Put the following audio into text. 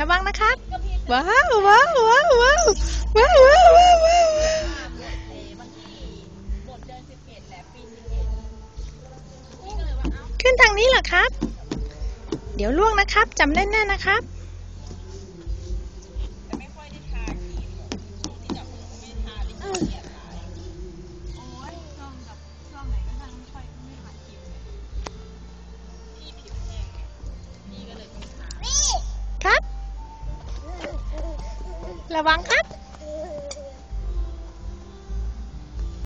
ระวังนะครับ ว้าวว้าวว้าวว้าวว้าวว้าวว้าวว้าวขึ้นทางนี้เหรอครับ เดี๋ยวล่วงนะครับจำแน่นๆนะครับ ระวังครับ